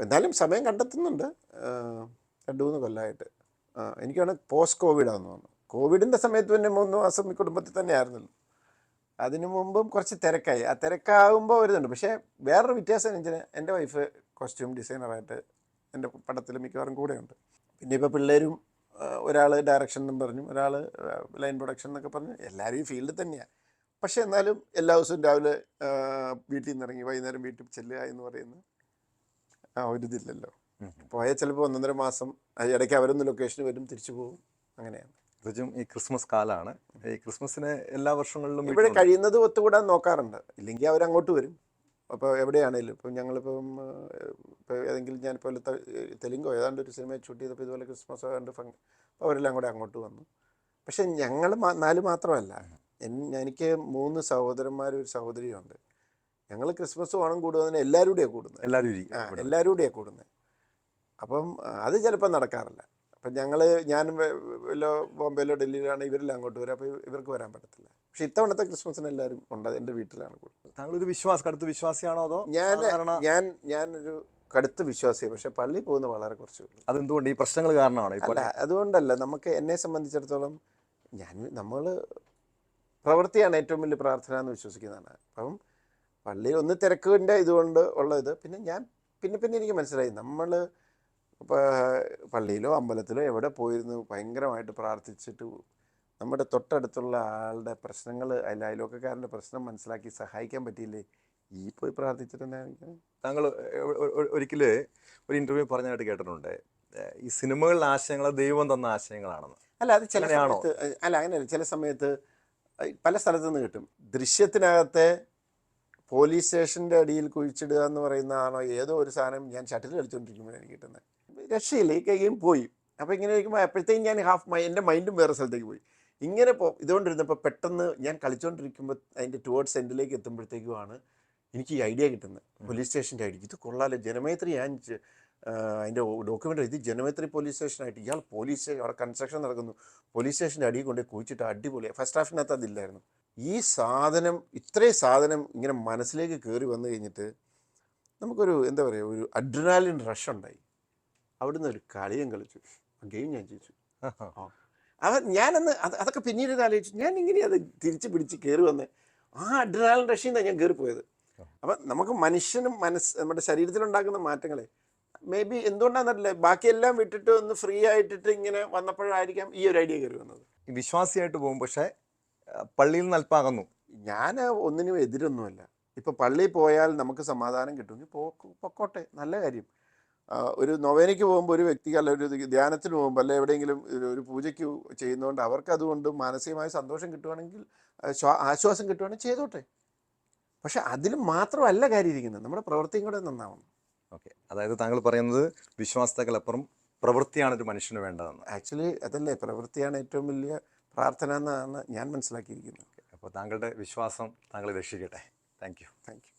എന്നാലും സമയം കണ്ടെത്തുന്നുണ്ട്. രണ്ടു മൂന്ന് കൊല്ലമായിട്ട് എനിക്കാണെങ്കിൽ പോസ്റ്റ് കോവിഡ് പോസ്റ്റ് കോവിഡാന്ന് തോന്നുന്നു. കോവിഡിന്റെ സമയത്ത് തന്നെ മൂന്ന് മാസം ഈ കുടുംബത്തിൽ തന്നെ ആയിരുന്നു അതിനു മുമ്പും കുറച്ച് തിരക്കായി. ആ തിരക്കാകുമ്പോൾ വരുന്നുണ്ട്. പക്ഷേ വേറൊരു വ്യത്യാസം എന്ന് വെച്ചാൽ എന്റെ വൈഫ് കോസ്റ്റ്യൂം ഡിസൈനറായിട്ട് എന്റെ പടത്തിൽ മിക്കവാറും കൂടെയുണ്ട്. പിന്നെ ഇപ്പോൾ പിള്ളേരും ഒരാൾ ഡയറക്ഷൻ എന്നും പറഞ്ഞു ഒരാൾ ലൈൻ പ്രൊഡക്ഷൻ എന്നൊക്കെ പറഞ്ഞു എല്ലാവരും ഈ ഫീൽഡിൽ തന്നെയാണ് പക്ഷേ എന്നാലും എല്ലാ ദിവസവും രാവിലെ വീട്ടിൽ നിന്ന് ഇറങ്ങി വൈകുന്നേരം വീട്ടിൽ ചെല്ലുക എന്ന് പറയുന്ന ആ ഒരു ഇതില്ലല്ലോ. പോയാൽ ചിലപ്പോൾ ഒന്നൊന്നര മാസം ഇടയ്ക്ക് അവരൊന്ന് ലൊക്കേഷന് വരും തിരിച്ചു പോകും. അങ്ങനെയാണ്. പ്രത്യേകിച്ചും ഈ ക്രിസ്മസ് കാലമാണ് ഈ ക്രിസ്മസിന് എല്ലാ വർഷങ്ങളിലും ഇവിടെ. കഴിയുന്നത് ഒത്തുകൂടാൻ നോക്കാറുണ്ട്. ഇല്ലെങ്കിൽ അവരങ്ങോട്ട് വരും. അപ്പോൾ എവിടെയാണേലും ഇപ്പം ഞങ്ങളിപ്പം ഇപ്പോൾ ഏതെങ്കിലും ഞാനിപ്പോൾ തെലുങ്കോ ഏതാണ്ട് ഒരു സിനിമ ഷൂട്ട് ചെയ്തപ്പോൾ ഇതുപോലെ ക്രിസ്മസ് ഏതാണ്ട് ഫംഗ് അപ്പോൾ അവരെല്ലാം കൂടെ അങ്ങോട്ട് വന്നു. പക്ഷെ ഞങ്ങൾ നാല് മാത്രമല്ല. എനിക്ക് മൂന്ന് സഹോദരന്മാരും ഒരു സഹോദരിയുണ്ട്. ഞങ്ങൾ ക്രിസ്മസ് ഓണം കൂടുന്നതിന് എല്ലാവരും കൂടെയാണ് കൂടുന്നത് എല്ലാവരും ആ എല്ലാവരും കൂടെയാണ് കൂടുന്നത്. അപ്പം അത് ചിലപ്പോൾ നടക്കാറില്ല. അപ്പം ഞങ്ങൾ ഞാനും വല്ലോ ബോംബെയിലോ ഡൽഹിയിലാണ് ഇവരെല്ലാം അങ്ങോട്ട് വരും. അപ്പോൾ ഇവർക്ക് വരാൻ പറ്റത്തില്ല. പക്ഷെ ഇത്തവണത്തെ ക്രിസ്മസിന് എല്ലാവരും ഉണ്ട് എന്റെ വീട്ടിലാണ് താങ്കൾ ഒരു വിശ്വാസം കടുത്ത വിശ്വാസിയാണോ അതോ ഞാൻ സാധാരണ ഞാൻ ഞാനൊരു കടുത്ത വിശ്വാസിയാണ് പക്ഷെ പള്ളി പോകുന്ന വളരെ കുറച്ച്. അതെന്തുകൊണ്ട്? ഈ പ്രശ്നങ്ങൾ കാരണമാണ് ഇപ്പോൾ അല്ല അതുകൊണ്ടല്ല നമുക്ക് എന്നെ സംബന്ധിച്ചിടത്തോളം ഞാൻ നമ്മൾ പ്രവൃത്തിയാണ് ഏറ്റവും വലിയ പ്രാർത്ഥന എന്ന് വിശ്വസിക്കുന്നതാണ്. അപ്പം പള്ളിയിൽ ഒന്ന് തിരക്കിന്റെ ഇതുകൊണ്ട് ഉള്ളത് പിന്നെ ഞാൻ പിന്നെ പിന്നെ എനിക്ക് മനസ്സിലായി നമ്മൾ പള്ളിയിലോ അമ്പലത്തിലോ എവിടെ പോയിരുന്നു ഭയങ്കരമായിട്ട് പ്രാർത്ഥിച്ചിട്ട് നമ്മുടെ തൊട്ടടുത്തുള്ള ആളുടെ പ്രശ്നങ്ങൾ അല്ല അയലോക്കക്കാരന്റെ പ്രശ്നം മനസ്സിലാക്കി സഹായിക്കാൻ പറ്റിയില്ലേ? ഈ പോയി പ്രാർത്ഥിച്ചിട്ട് കാണിക്കുന്നത്? താങ്കൾ ഒരിക്കൽ ഒരു ഇന്റർവ്യൂ പറഞ്ഞതായിട്ട് കേട്ടിട്ടുണ്ട്. ഈ സിനിമകളിലെ ആശയങ്ങൾ ദൈവം തന്ന ആശയങ്ങളാണെന്ന്. അല്ല അത് ചില അല്ല അങ്ങനെയല്ല. ചില സമയത്ത് പല സ്ഥലത്തു നിന്ന് കിട്ടും. ദൃശ്യത്തിനകത്തെ പോലീസ് സ്റ്റേഷന്റെ അടിയിൽ കുഴിച്ചിടുക എന്ന് പറയുന്നതാണോ ഏതോ ഒരു സാധനം ഞാൻ ഷട്ടിൽ കളിച്ചുകൊണ്ടിരിക്കുമ്പോഴാണ് എനിക്ക് കിട്ടുന്നത്. രക്ഷയില്ല ഈ കൈയും പോയി. അപ്പോൾ ഇങ്ങനെ ഇരിക്കുമ്പോൾ അപ്പോഴത്തേക്കും ഞാൻ ഹാഫ് മൈ എന്റെ മൈൻഡും വേറെ സ്ഥലത്തേക്ക് പോയി. ഇങ്ങനെ പോ ഇതുകൊണ്ടിരുന്നപ്പോൾ പെട്ടെന്ന് ഞാൻ കളിച്ചുകൊണ്ടിരിക്കുമ്പോൾ അതിന്റെ ടുവേർഡ്സ് എൻഡിലേക്ക് എത്തുമ്പോഴത്തേക്കുമാണ് എനിക്ക് ഈ ഐഡിയ കിട്ടുന്നത്. പോലീസ് സ്റ്റേഷന്റെ ഐഡിയ ഇത് കൊള്ളാലോ. ജനമേത്രി ഞാൻ അതിന്റെ ഡോക്യുമെന്റ് ഇത് ജനമേത്രി പോലീസ് സ്റ്റേഷനായിട്ട് ഇയാൾ പോലീസ് സ്റ്റേഷൻ അവിടെ കൺസ്ട്രക്ഷൻ നടക്കുന്നു. പോലീസ് സ്റ്റേഷന്റെ അടിയിൽ കൊണ്ട് കുഴിച്ചിട്ട് അടിപൊളിയാണ് ഫസ്റ്റ് ഹാഫിനകത്ത് അതില്ലായിരുന്നു. ഈ സാധനം ഇത്രയും സാധനം ഇങ്ങനെ മനസ്സിലേക്ക് കയറി വന്നു കഴിഞ്ഞിട്ട് നമുക്കൊരു എന്താ പറയുക ഒരു അഡ്രിനാലിൻ റഷ് ഉണ്ടായി. അവിടുന്ന് ഒരു കളിയും കളിച്ചു. ഗെയിം ഞാൻ ജയിച്ചു. അവ ഞാനന്ന് അത് അതൊക്കെ പിന്നീട് ആലോചിച്ചു. ഞാൻ ഇങ്ങനെ അത് തിരിച്ച് പിടിച്ച് കയറി വന്ന് ആ അഡ്രിനാലിൻ റഷിൽ നിന്നാണ് ഞാൻ കയറിപ്പോയത് അപ്പം നമുക്ക് മനുഷ്യനും മനസ്സ് നമ്മുടെ ശരീരത്തിലുണ്ടാക്കുന്ന മാറ്റങ്ങളെ മേ ബി എന്തുകൊണ്ടാണെന്നറിയില്ല ബാക്കിയെല്ലാം വിട്ടിട്ട് ഒന്ന് ഫ്രീ ആയിട്ടിട്ട് ഇങ്ങനെ വന്നപ്പോഴായിരിക്കാം ഈ ഒരു ഐഡിയ കയറി വന്നത്. വിശ്വാസിയായിട്ട് പോകും. പക്ഷേ പള്ളിയിൽ നിന്ന് അല്പാകുന്നു ഞാൻ ഒന്നിനും എതിരൊന്നുമല്ല. ഇപ്പം പള്ളിയിൽ പോയാൽ നമുക്ക് സമാധാനം കിട്ടുമെങ്കിൽ പൊക്കോട്ടെ. നല്ല കാര്യം. ഒരു നൊവേനയ്ക്ക് പോകുമ്പോൾ ഒരു വ്യക്തിക്ക് അല്ല ഒരു ധ്യാനത്തിന് പോകുമ്പോൾ അല്ലെ എവിടെയെങ്കിലും ഒരു- പൂജയ്ക്ക് ചെയ്യുന്നതുകൊണ്ട് അവർക്ക് അതുകൊണ്ട് മാനസികമായ സന്തോഷം കിട്ടുവാണെങ്കിൽ ആശ്വാസം കിട്ടുവാണെങ്കിൽ ചെയ്തോട്ടെ. പക്ഷെ അതിൽ മാത്രമല്ല കാര്യം ഇരിക്കുന്നത്. നമ്മുടെ പ്രവൃത്തിയും കൂടെ നന്നാവണം. ഓക്കെ. അതായത് താങ്കൾ പറയുന്നത് വിശ്വാസത്തേക്കാളപ്പുറം പ്രവൃത്തിയാണ് ഒരു മനുഷ്യന് വേണ്ടതെന്ന്. ആക്ച്വലി അതല്ലേ പ്രവൃത്തിയാണ് ഏറ്റവും വലിയ പ്രാർത്ഥന എന്നാണ് ഞാൻ മനസ്സിലാക്കിയിരിക്കുന്നത്. അപ്പോൾ താങ്കളുടെ വിശ്വാസം താങ്കൾ രക്ഷിക്കട്ടെ. Thank you. Thank you.